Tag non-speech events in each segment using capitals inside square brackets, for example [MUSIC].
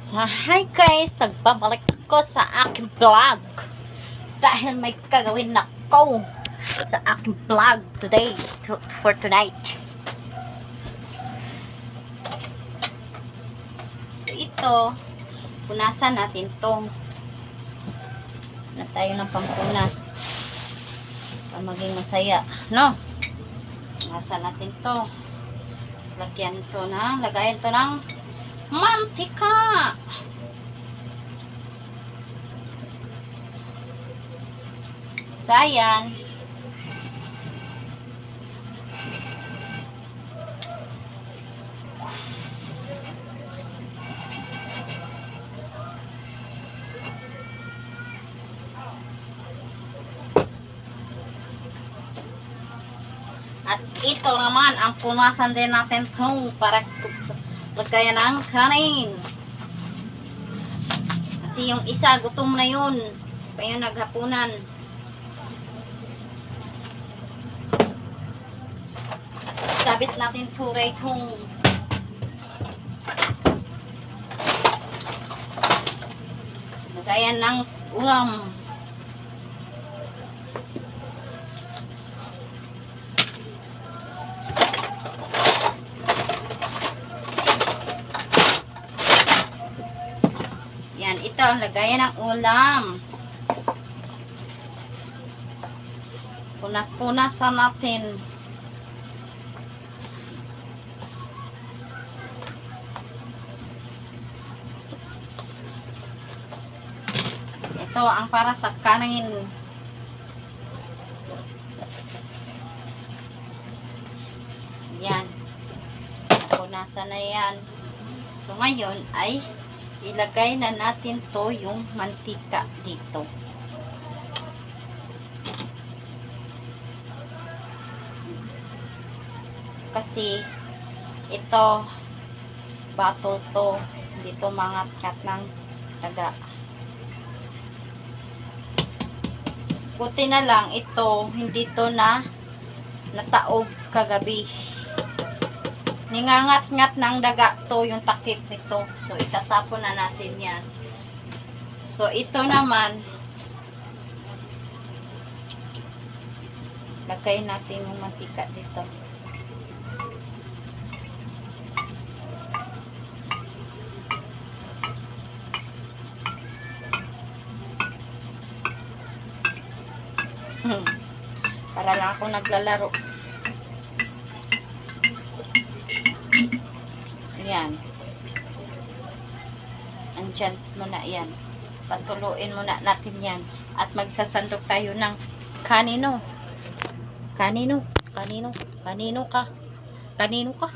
So, hi guys! Nagbabalik ako sa aking vlog. Dahil may gagawin ako sa aking vlog today, to, for tonight. So, ito, punasan natin to. Na tayo ng pampunas. Para maging masaya. No? Punasan natin to. Lagyan to na, lagayan to ng mantika. So, ayan. At ito naman, ang punasan din natin to para lagayan ng kanin. Kasi yung isa, gutom na yun. Pa naghapunan. Sabit natin turay kung lagayan ng ulam. Yan, ito ang lagayan ng ulam. Punas-punasan natin. Ito ang para sa kanin. Yan. Punasan na yan. So, ngayon ay ilagay na natin to yung mantika dito. Kasi ito bottle to dito mga kat ng daga. Buti na lang ito hindi to na nataog kagabi. Ningangat-ngat ng daga to yung takip nito. So, itatapon na natin yan. So, ito naman, lagay natin yung mantika dito. Hmm. Para lang ako naglalaro. Yan. Andyan muna yan. Patuluin muna natin yan. At magsasandok tayo ng kanino. Kanino? Kanino? Kanino ka? Kanino ka?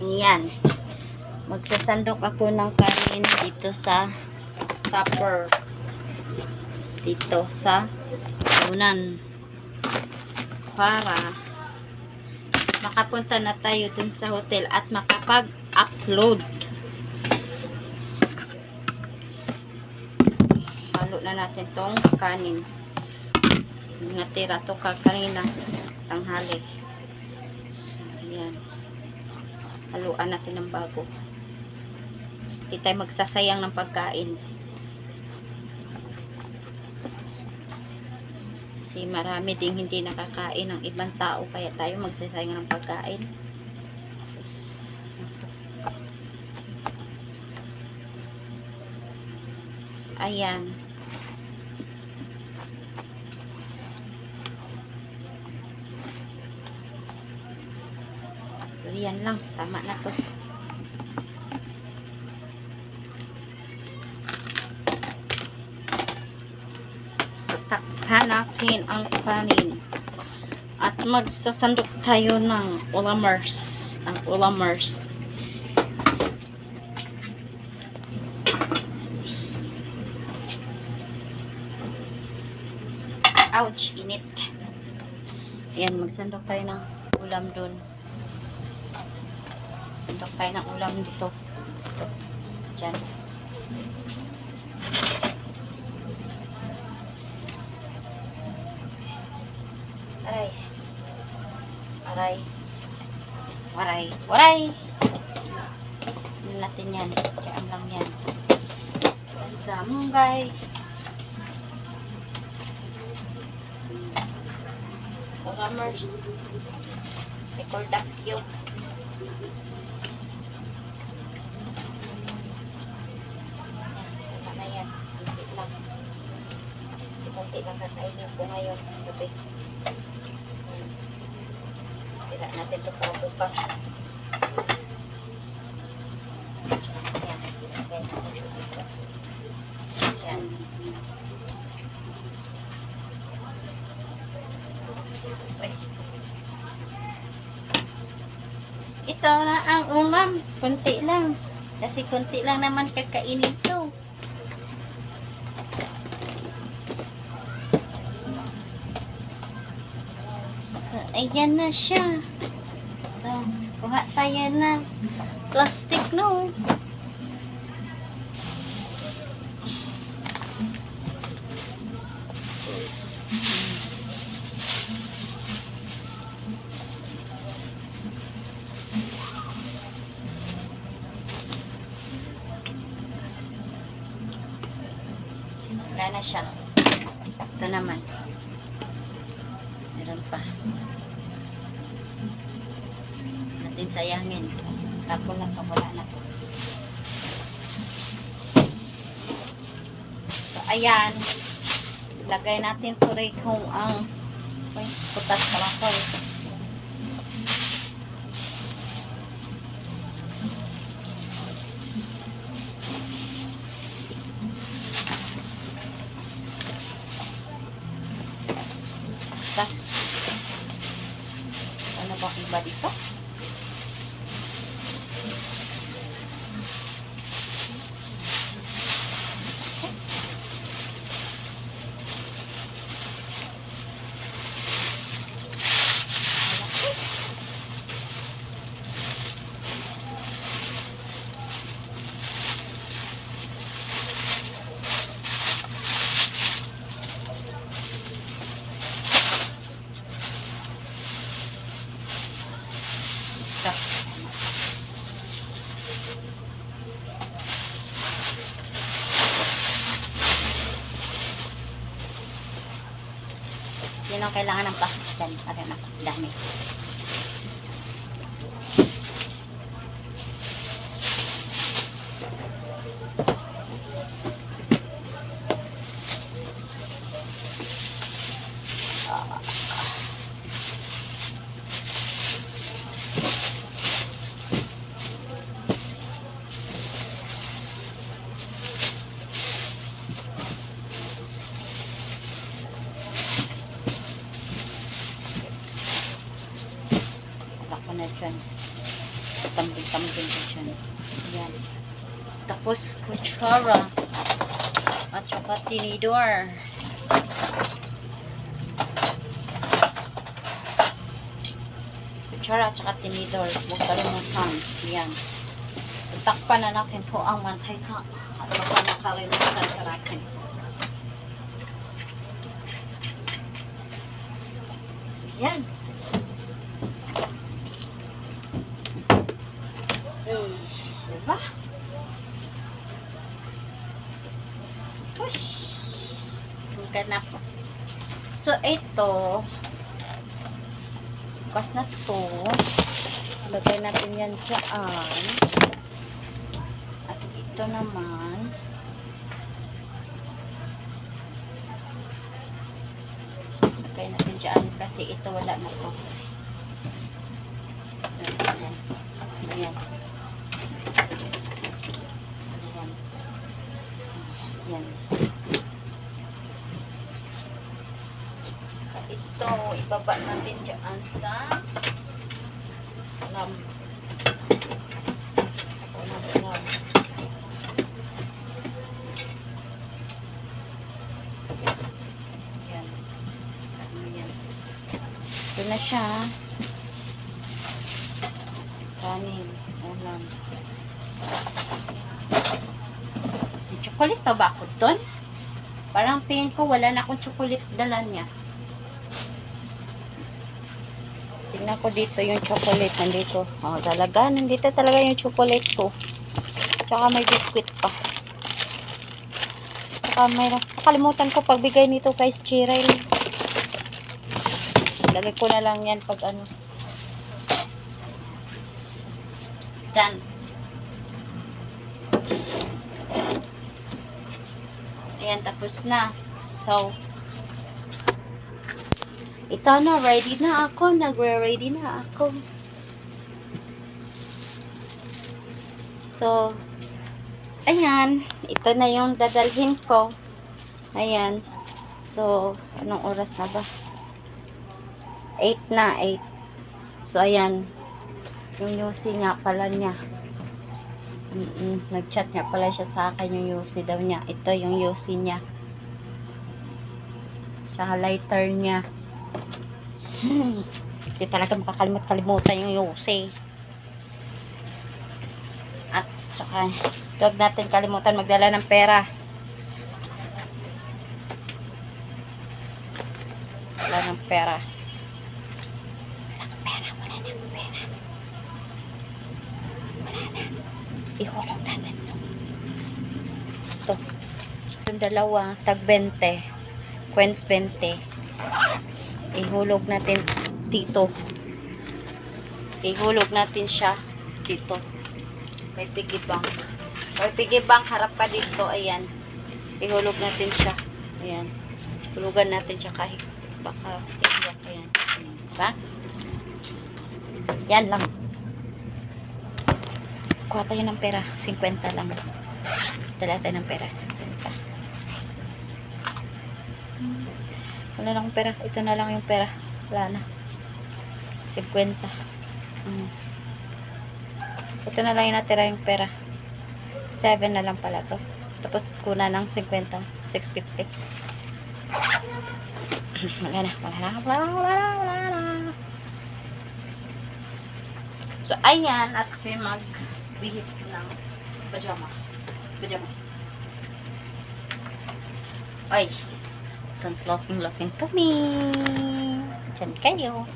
Yan. Magsasandok ako ng kanin dito sa tupper. Dito sa unan para makapunta na tayo dun sa hotel at makapag-upload. Halo na natin tong kanin. Natira to ka kanina tanghali. So, ayan. Haluan natin ng bago. Hindi tayo magsasayang ng pagkain. Kasi marami ding hindi nakakain ng ibang tao kaya tayo magsasayang ng pagkain. Ayan. So, yan lang. Tama na to. So, natin ang kanin. At magsasandok tayo ng ulamers. Ang ulamers. Ouch, init. Ayan, magsandok tayo ng ulam dun. Sandok tayo ng ulam dito. Ito. Diyan. Aray. Aray. Aray. Waray. Waray! Ano natin yan? Diyan lang yan. Gamunggay. Programmers. Record up you. Kunti lang kakainin ko ngayon. Gabi. Tira natin ito para bukas. Ito na ang ulam. Kunti lang. Kasi kunti lang naman kakainin to. So, ayan na siya. Tayo ng plastic, no? Wala na siya. Ito naman. Natin sayangin. Tapon na to. Na to. So, ayan. Lagay natin to rin kung ang Uy, putas pala ko eh. Tas, ano ba iba dito? Ito. Sino ang kailangan ng plastic dyan? Para na, dami. Wala ko na dyan. Tambing-tambing ko dyan. Yan. Kutsara. At saka tinidor. Kutsara at saka tinidor. Huwag kalimutan. Yan. So, takpan na natin po ang mantika. At baka nakalimutan ka natin. Yan. Hmm. Diba? Push. Ang ganap. So, ito. Bukas na to. Lagay natin yan dyan. At ito naman. Lagay natin dyan kasi ito wala na. Ayan. Ayan. Ayan. So, yan. Ito, ibaba natin dyan sa lam. Yan. Yan? Ito na siya. Kanin. Ulam. May chocolate pa ba ako doon? Parang tingin ko wala na akong chocolate dala niya. Tingnan ko dito yung chocolate. Nandito. Oh, talaga. Nandito talaga yung chocolate ko. Tsaka may biscuit pa. Tsaka mayroon. Nakalimutan ko pagbigay nito kay Chirel. Lagay ko na lang yan pag ano. Done. Ayan, tapos na. So, ito na, ready na ako. Nagre-ready na ako. So, ayan. Ito na yung dadalhin ko. Ayan. So, anong oras na ba? 8 na, 8. So, ayan. Yung Yossi nga pala niya. Mm-mm, nag-chat nga pala siya sa akin yung Yossi daw niya. Ito yung Yossi niya. Tsaka lighter niya. Hindi talaga makakalimut-kalimutan yung Yossi. At tsaka, huwag natin kalimutan magdala ng pera. Wala ng pera. Walang pera, wala ng pera. Wala na. Ihulog natin ito. Ito. Yung dalawa, tag 20. Quens 20. Ihulog natin dito. Ihulog natin siya dito. May piggy bank. May piggy bank, harap pa dito. Ayan. Ihulog natin siya. Ayan. Hulugan natin siya kahit baka iyak. Ayan. Diba? Yan lang. Kuha tayo ng pera. 50 lang. Dala tayo ng pera. 50. Wala na pera. Ito na lang yung pera. Wala na. 50. Mm. Ito na lang yung natira yung pera. 7 na lang pala to. Tapos kuna ng 50. 650. [CLEARS THROAT] wala na. Na. Wala na. Wala na. Wala na. So, ayan. At may magbihis ng pajama. Pajama. Ay. Looking to me. Diyan kayo.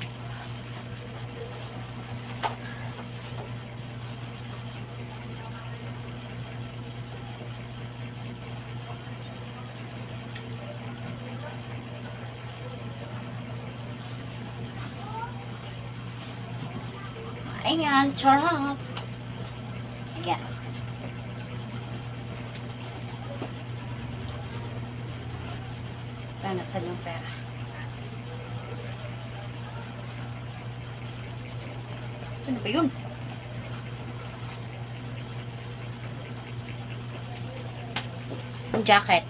Ayan, charot. Ayan. Wala, nasan yung pera? Saan ba yun? Yung jacket.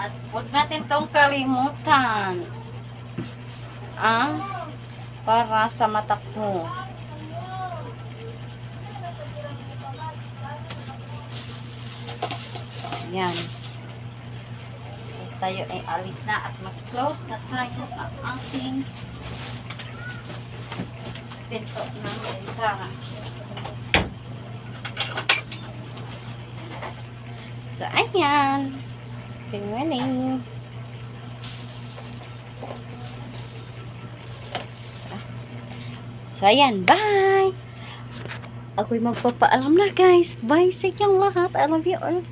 At huwag natin tong kalimutan. Ah, para sa mata ko. Yan. So, tayo ay alis na at mag-close na tayo sa ating pinto ng bintana. So, ayan. Good morning. So, ayan. Bye! Ako'y magpapaalam na, guys. Bye sa inyong lahat. I love you all.